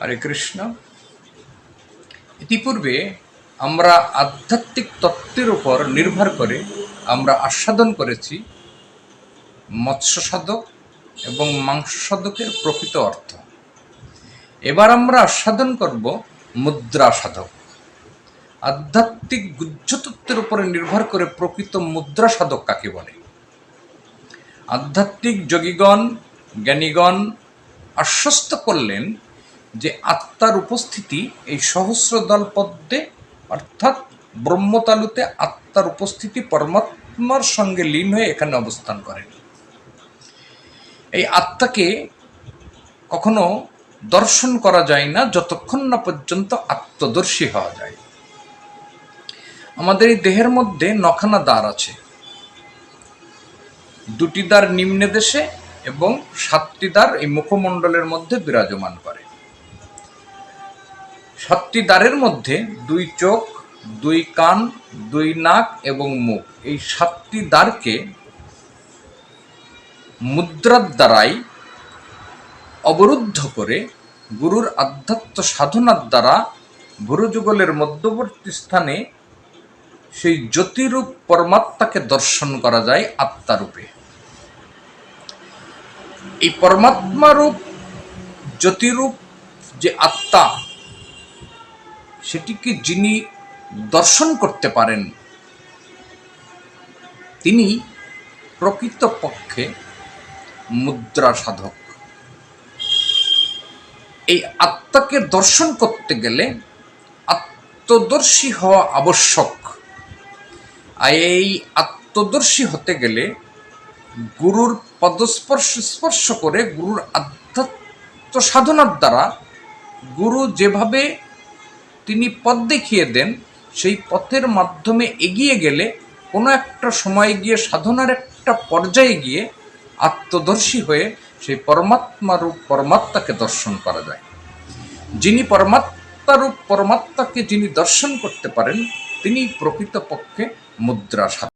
হরে কৃষ্ণ। ইতিপূর্বে আমরা আধ্যাত্মিক তত্ত্বের উপর নির্ভর করে আমরা আস্বাদন করেছি মৎস্য সাধক এবং মাংস সাধকের প্রকৃত অর্থ। এবার আমরা আস্বাদন করব মুদ্রা সাধক আধ্যাত্মিক গুহ্যতত্ত্বের উপরে নির্ভর করে প্রকৃত মুদ্রা সাধক কাকে বলে? আধ্যাত্মিক যোগীগণ, জ্ঞানীগণ আশ্বস্ত করলেন যে আত্মার উপস্থিতি এই সহস্রদল পদ্মে, অর্থাৎ ব্রহ্মতালুতে আত্মার উপস্থিতি পরমাত্মার সঙ্গে লীন হয়ে এখানে অবস্থান করেন এই আত্মাকে কখনো দর্শন করা যায় না যতক্ষণ না পর্যন্ত আত্মদর্শী হওয়া যায়। আমাদের এই দেহের মধ্যে নখানা দ্বার আছে। দুটি দ্বার নিম্নে দেশে এবং সাতটি দ্বার এই মুখমণ্ডলের মধ্যে বিরাজমান করে। সাতটি দ্বারের মধ্যে দুই চোখ, দুই কান, দুই নাক এবং মুখ। এই সাতটি দ্বারকে মুদ্রার দ্বারাই অবরুদ্ধ করে গুরুর আধ্যাত্ম সাধনার দ্বারা গুরুযুগলের মধ্যবর্তী স্থানে সেই জ্যোতিরূপ পরমাত্মাকে দর্শন করা যায় আত্মারূপে। এই পরমাত্মারূপ, জ্যোতিরূপ যে আত্মা সেটিকে যিনি দর্শন করতে পারেন, তিনি প্রকৃত পক্ষে মুদ্রা সাধক। এই আত্মাকে দর্শন করতে গেলে আত্মদর্শী হওয়া আবশ্যক। আর এই আত্মদর্শী হতে গেলে গুরুর পদস্পর্শ স্পর্শ করে গুরুর আধ্যাত্ম সাধনার দ্বারা গুরু যেভাবে তিনি পথ দেখিয়ে দেন, সেই পথের মাধ্যমে এগিয়ে গেলে কোনো একটা সময় গিয়ে, সাধনার একটা পর্যায়ে গিয়ে আত্মদর্শী হয়ে সেই পরমাত্মারূপ পরমাত্মাকে দর্শন করা যায়। যিনি পরমাত্মারূপ পরমাত্মাকে যিনি দর্শন করতে পারেন, তিনি প্রকৃতপক্ষে মুদ্রা সাধক